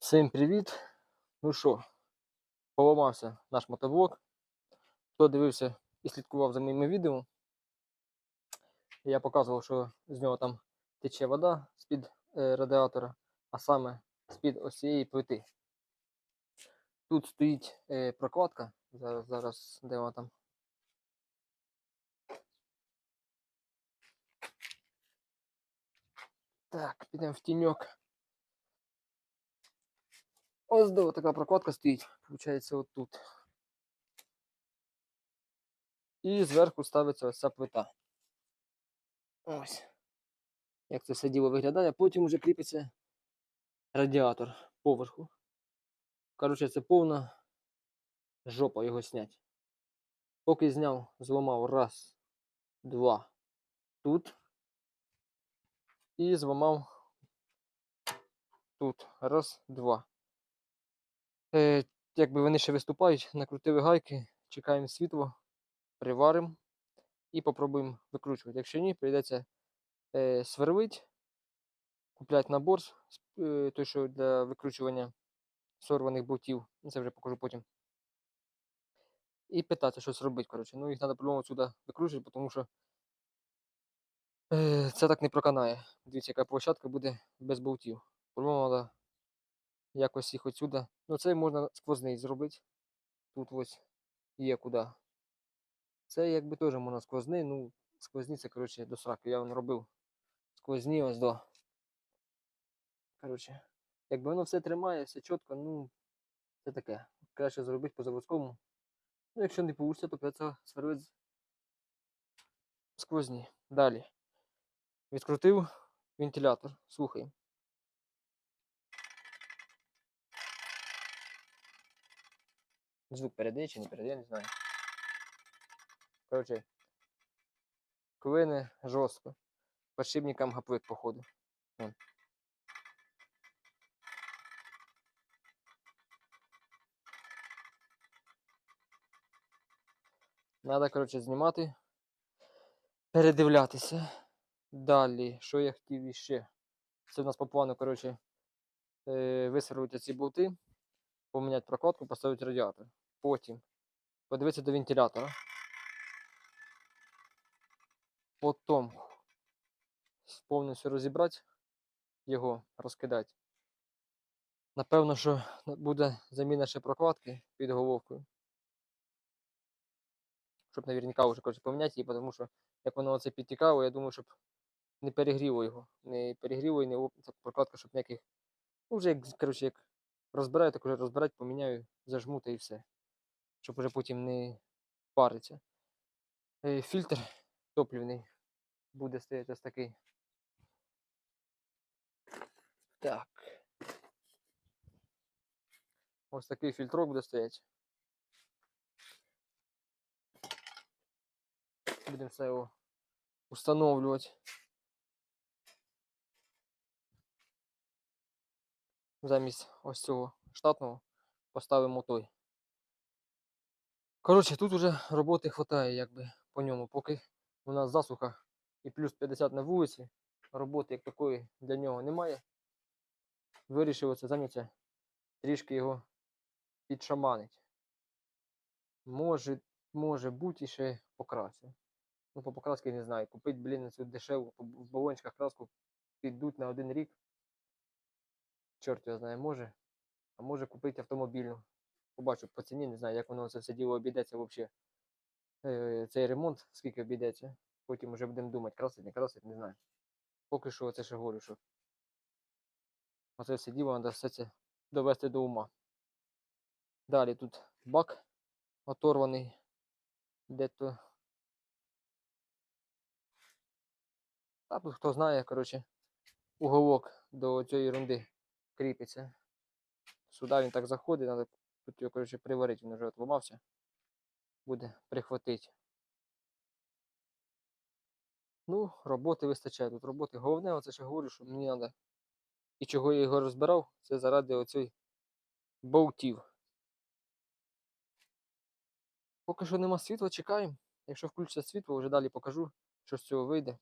Всім привіт! Ну що, поламався наш мотоблок. Хто дивився і слідкував за моїми відео, я показував, що з нього там тече вода з-під е, радіатора, а саме з-під ось цієї плити. Тут стоїть е, прокладка. Зараз, зараз, де вона там? Так, підемо в тіньок. Ось до така прокладка стоїть, виходить, отут. І зверху ставиться ось ця плита. Ось. Як це все діло виглядає, потім вже кріпиться радіатор поверху. Коротше, це повна жопа його снять. Поки зняв, зламав раз, два тут. І зламав тут. Раз, два. Е, якби вони ще виступають, накрутили гайки, чекаємо світло, приваримо і попробуємо викручувати. Якщо ні, прийдеться е, сверлить, купляти набор, е, той, що для викручування сорваних болтів. Це вже покажу потім. І питати, щось робити. Коротше. Ну, їх треба по-любому сюди викручувати, тому що це так не проканає. Дивіться, яка площадка буде без болтів. По-любому треба якось їх отсюда. Ну, це можна сквозний зробити. Тут ось є куди. Це якби теж можна сквозний, ну, сквозні це, коротше, до сраки. Я вон робив сквозні ось до. Коротше, якби воно все тримає, все чітко, ну, це таке. Краще зробити по заводському. Ну, якщо не вийде, то придеться сверлити сквозні. Далі. Відкрутив вентилятор. Слухай. Звук передає чи не передає, не знаю. Коротше, клине жорстко. Подшипникам гаплик, походу. Вон. Надо, коротше, знімати, передивлятися. Далі, що я хотів іще? Це в нас по плану, коротше, е, висверлити ці болти, поміняти прокладку, поставити радіатор. Потім подивитися до вентилятора. Потім повністю розібрати його, розкидати. Напевно, що буде заміна ще прокладки під головкою. Щоб наверняка вже коротше, поміняти її, тому що як воно оце підтікало, я думаю, щоб не перегріло його. Не перегріло і не прокладка, щоб ніяких. Ну, вже як, коротше, як розбираю, так уже розбирати, поміняю, зажму та і все. Щоб уже потім не париться. Е, Фільтр топлівний буде стояти ось такий. Так. Ось такий фільтрок буде стояти. Будемо все його установлювати. Замість ось цього штатного поставимо той. Коротше, тут уже роботи хватає, якби по ньому, поки у нас засуха і плюс 50 на вулиці, роботи як такої для нього немає. Вирішив оце заняття трішки його підшаманить. Може, може бути ще покрасив. Ну, по покрасці не знаю. Купить, блін, цю дешеву в балончиках краску підуть на один рік. Чорт його знає, може. А може купити автомобільну. Побачу по ціні, не знаю, як воно це все діло обійдеться взагалі. Е, цей ремонт, скільки обійдеться. Потім вже будемо думати, красить, не красить, не знаю. Поки що це ще говорю, що оце все діло треба все це довести до ума. Далі тут бак оторваний. Де-то. Та тут хто знає, коротше, уголок до цієї ерунди кріпиться. Сюди він так заходить, треба тут його, коротше, приварити, він вже отламався. Буде прихватити. Ну, роботи вистачає тут роботи. Головне, оце ще говорю, що мені треба. І чого я його розбирав, це заради оцих болтів. Поки що нема світла, чекаємо. Якщо включиться світло, вже далі покажу, що з цього вийде.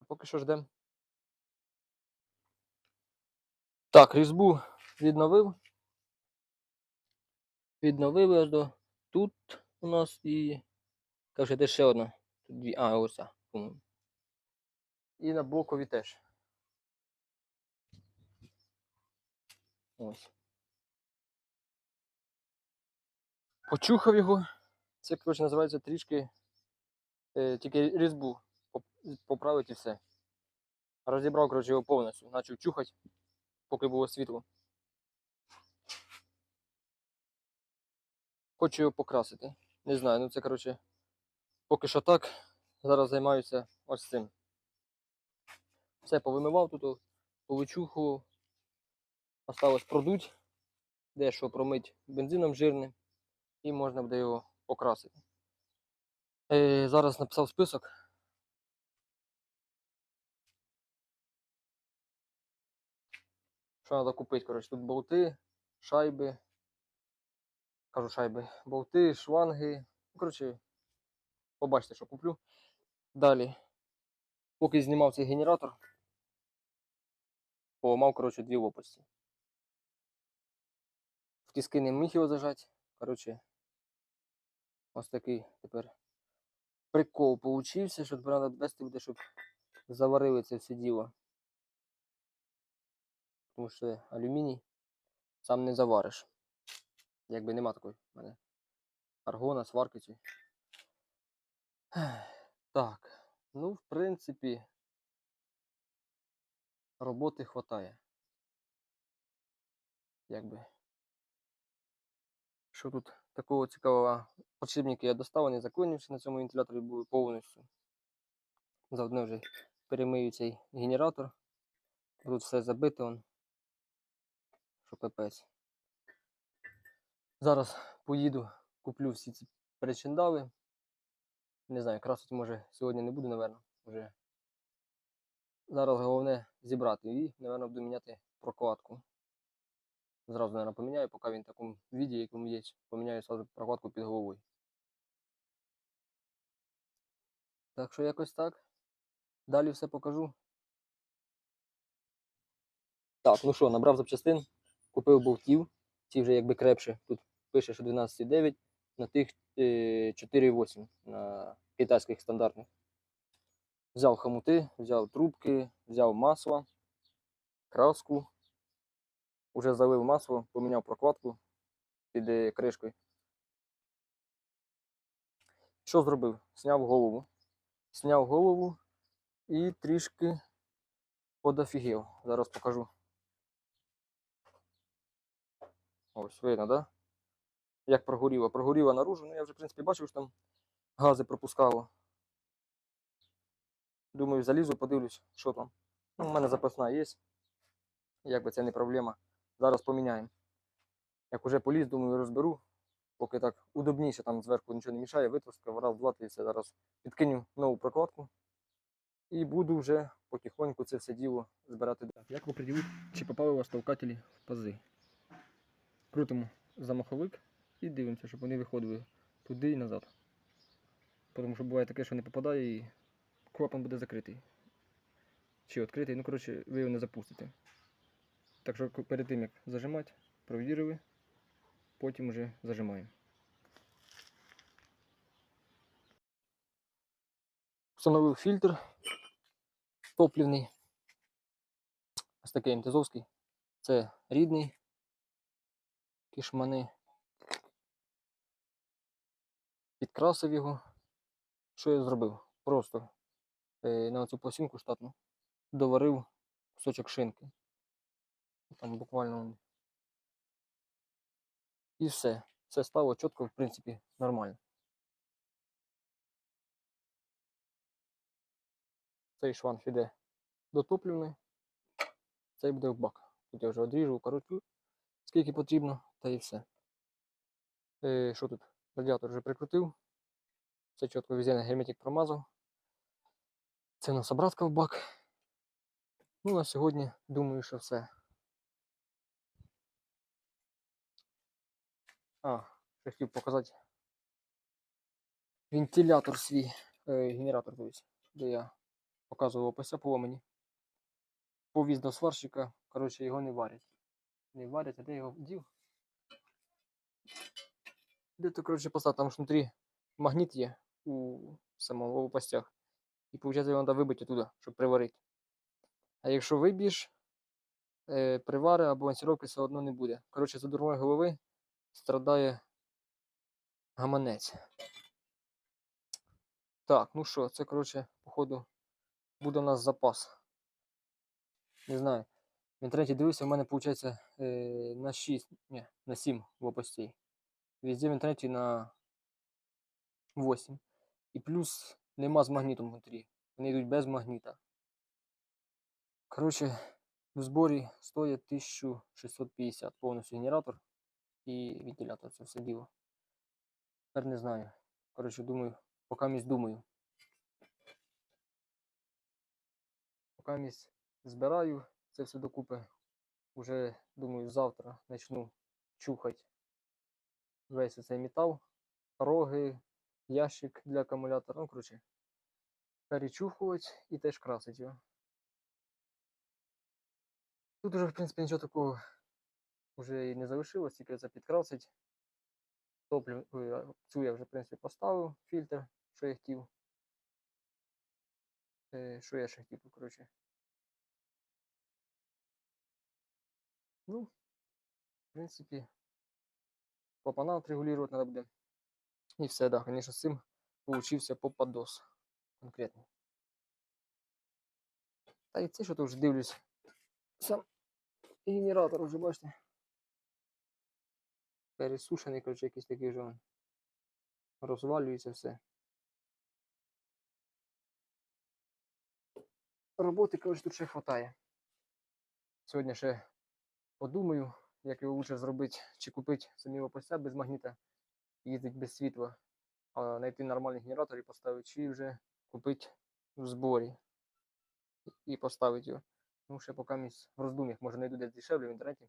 А поки що ждемо. Так, різьбу відновив. Відновив ось до тут у нас і. Каже, де ще одна. Тут дві. А, ось по-моєму. І на бокові теж. Ось. Почухав його. Це, коротше, називається трішки е, тільки різьбу поправити і все. Розібрав, коротше, його повністю. Почав чухати, поки було світло. Хочу його покрасити. Не знаю, ну це, коротше, поки що так. Зараз займаюся ось цим. Все повимивав тут, повичухував. Осталось продуть, дещо промить бензином жирним і можна буде його покрасити. Е, зараз написав список. Що треба купити, коротше, тут болти, шайби. Кажу шайби, болти, шланги. Ну, Коротше, побачите, що куплю. Далі. Поки знімав цей генератор, поламав, коротше, дві лопасті. В тиски не міг його зажати. Коротше, ось такий тепер прикол получився, що тепер треба довести буде, щоб заварили це все діло. Тому що алюміній сам не завариш. Якби нема такої в мене аргона, сварки цієї. Так, ну, в принципі, роботи хватає. Якби. Що тут такого цікавого? Подшипники я достав, вони заклинивши на цьому вентиляторі були повністю. Заодно вже перемию цей генератор. Тут все забите он. Що капець. Зараз поїду, куплю всі ці причиндали. Не знаю, красити може сьогодні не буду, напевно. Вже. Зараз головне зібрати і, напевно, буду міняти прокладку. Зразу, наверное, поміняю, поки він в такому віді, якому є, поміняю сразу прокладку під головою. Так що якось так. Далі все покажу. Так, ну що, набрав запчастин, купив болтів, ці вже якби крепше. Тут пише, що 12,9 на тих е, 4,8 на китайських стандартних. Взяв хомути, взяв трубки, взяв масло, краску. Уже залив масло, поміняв прокладку під е, кришкою. Що зробив? Сняв голову. Сняв голову і трішки подофігів. Зараз покажу. Ось, видно, да? Як прогоріло. Прогоріло наружу, ну я вже, в принципі, бачив, що там гази пропускало. Думаю, залізу, подивлюсь, що там. Ну, у мене запасна є. Якби це не проблема. Зараз поміняємо. Як уже поліз, думаю, розберу. Поки так удобніше, там зверху нічого не мішає, витискав, раз, два, три, все зараз підкиню нову прокладку. І буду вже потихоньку це все діло збирати. Так, як определити, чи попали у вас толкателі в пази? Крутимо замаховик і дивимося, щоб вони виходили туди і назад. Тому що буває таке, що не попадає і клапан буде закритий. Чи відкритий, ну коротше, ви його не запустите. Так що перед тим як зажимати, провірили, потім вже зажимаємо. Встановив фільтр топлівний. Ось такий МТЗовський. Це рідний. Кішмани. Підкрасив його. Що я зробив? Просто е, на цю пластинку штатну доварив кусочок шинки. Там буквально. І все. Все стало чітко, в принципі, нормально. Цей шланг іде до топливної, цей буде в бак. Тут я вже одріжу, коротку, скільки потрібно, та і все. Е, що тут? Радіатор вже прикрутив. Все чітко везде герметик промазав. Це у нас обратка в бак. Ну, на сьогодні думаю, що все. А, ще хотів показати вентилятор свій, е, генератор, тобто, де я показував опися поломані. Повіз до сварщика, коротше, його не варять. не варять, а де його дів? Де то, коротше, поставити, там ж внутрі магніт є у самому в лопастях. І виходить, його треба вибити туди, щоб приварити. А якщо виб'єш, е, привари або ансіровки все одно не буде. Коротше, за дурної голови страдає гаманець. Так, ну що, це, коротше, походу, буде у нас запас. Не знаю. В інтернеті дивився, в мене виходить е, на 6, ні, на 7 лопастей. Везде в інтернеті на 8. І плюс нема з магнітом внутрі. Вони йдуть без магніта. Коротше, в зборі стоїть 1650 повністю генератор і вентилятор. Це все діло. Тепер не знаю. Коротше, думаю, поки місць думаю. Поки місць збираю це все докупи. Уже, думаю, завтра почну чухати весь цей метал, роги, ящик для акумулятора. Ну, коротше, перечухувати і теж красити його. Тут уже, в принципі, нічого такого вже і не залишилось, тільки це підкрасить. Топлю, цю я вже, в принципі, поставив фільтр, що я хотів. Е, що я ще хотів, коротше. Ну, в принципі, клапана отрегулировать надо буде. І все, да, конечно, з цим получився попадос конкретно. Та і це, що то вже дивлюсь. Сам генератор вже, бачите. Пересушений, коротше, якийсь такий вже. Розвалюється все. Роботи, коротше, тут ще хватає. Сьогодні ще подумаю, як його лучше зробити, чи купити самі лопастя без магніта, їздить без світла, а знайти нормальний генератор і поставити, чи вже купити в зборі і поставити його. Ну, ще поки в роздум'ях, може знайду десь дешевле в інтернеті.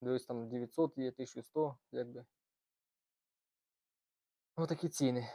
Дивись, там 900 є, 1100, якби. Отакі ціни.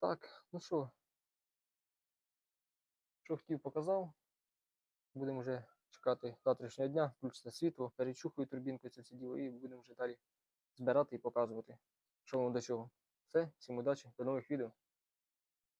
Так, ну що, що хотів, показав. Будемо вже чекати завтрашнього дня, включиться світло, перечухую турбінку це все діло і будемо вже далі збирати і показувати, що воно до чого. Все, всім удачі, до нових відео.